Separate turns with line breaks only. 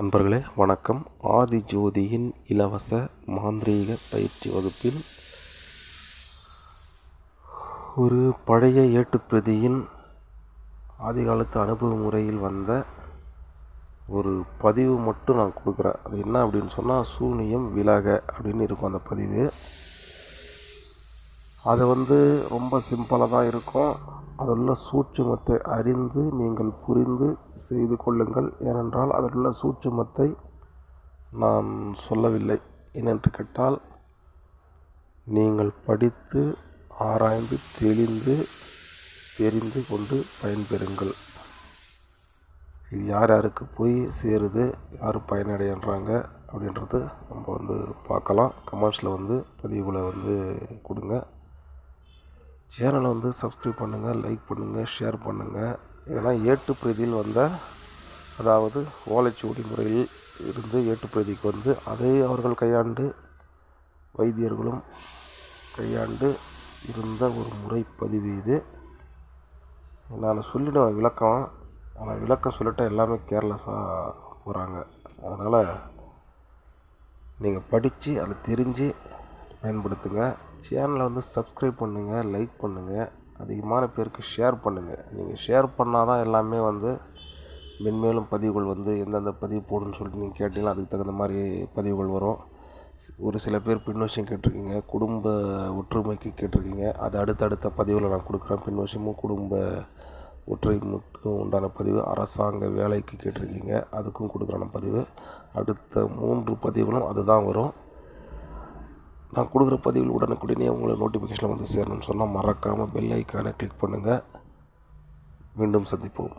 நண்பர்களே வணக்கம். ஆதி ஜோதியின் இலவச மாந்திரீக பயிற்சி வகுப்பில் ஒரு பழைய ஏட்டுப்பிரதியின் ஆதிகாலத்து அனுபவ முறையில் வந்த ஒரு பதிவு மட்டும் நான் கொடுக்குறேன். அது என்ன அப்படின்னு சொன்னால் சூனியம் விலக அப்படின்னு இருக்கும் அந்த பதிவு. அது வந்து ரொம்ப சிம்பிளாக தான் இருக்கும். அதிலுள்ள சூட்சுமத்தை அறிந்து நீங்கள் புரிந்து செய்து கொள்ளுங்கள். ஏனென்றால் அதிலுள்ள சூட்சுமத்தை நான் சொல்லவில்லை. ஏனென்று கேட்டால் நீங்கள் படித்து ஆராய்ந்து தெளிந்து தெரிந்து கொண்டு பயன்பெறுங்கள். இது யார் யாருக்கு போய் சேருது யார் பயனடைன்றாங்க அப்படின்றது நம்ம வந்து பார்க்கலாம். கமெண்ட்ஸில் வந்து பதிவுகளை வந்து கொடுங்க. சேனலை வந்து சப்ஸ்கிரைப் பண்ணுங்கள் லைக் பண்ணுங்கள் ஷேர் பண்ணுங்கள். இதெல்லாம் ஏட்டு பிரதியில் வந்த அதாவது ஓலைச்சுவடி முறையில் இருந்து ஏட்டு பிரதிக்கு வந்து அதை அவர்கள் கையாண்டு வைத்தியர்களும் கையாண்டு இருந்த ஒரு முறை பதிவு இது. நான் சொல்லிடுவேன் விளக்கம். ஆனால் விளக்கம் சொல்லிட்டா எல்லாமே கேர்லெஸ்ஸாக போகிறாங்க அதனால் நீங்கள் படித்து அதை தெரிஞ்சு பயன்படுத்துங்க. சேனலை வந்து சப்ஸ்கிரைப் பண்ணுங்கள் லைக் பண்ணுங்கள் அதிகமான பேருக்கு ஷேர் பண்ணுங்கள் நீங்கள் ஷேர் பண்ணால் தான் எல்லாமே வந்து மென்மேலும் பதிவுகள் வந்து எந்தெந்த பதிவு போடுன்னு சொல்லிட்டு நீங்கள் கேட்டீங்கன்னா அதுக்கு தகுந்த மாதிரி பதிவுகள் வரும். ஒரு சில பேர் பின் விஷயம் கேட்டிருக்கீங்க குடும்ப ஒற்றுமைக்கு கேட்டிருக்கீங்க அது அடுத்தடுத்த பதிவில் நான் கொடுக்குறேன். பின் விஷயமும் குடும்ப ஒற்றுமைக்கும் உண்டான பதிவு அரசாங்க வேலைக்கு கேட்டிருக்கீங்க அதுக்கும் கொடுக்குறான பதிவு. அடுத்த மூன்று பதிவுகளும் அதுதான் வரும். நான் கொடுக்குற பதிவில் உடனுக்குடனே உங்களை நோட்டிஃபிகேஷனில் வந்து சேரணும்னு சொன்னால் மறக்காமல் பெல் ஐக்கானை கிளிக் பண்ணுங்கள் மீண்டும் சந்திப்போம்.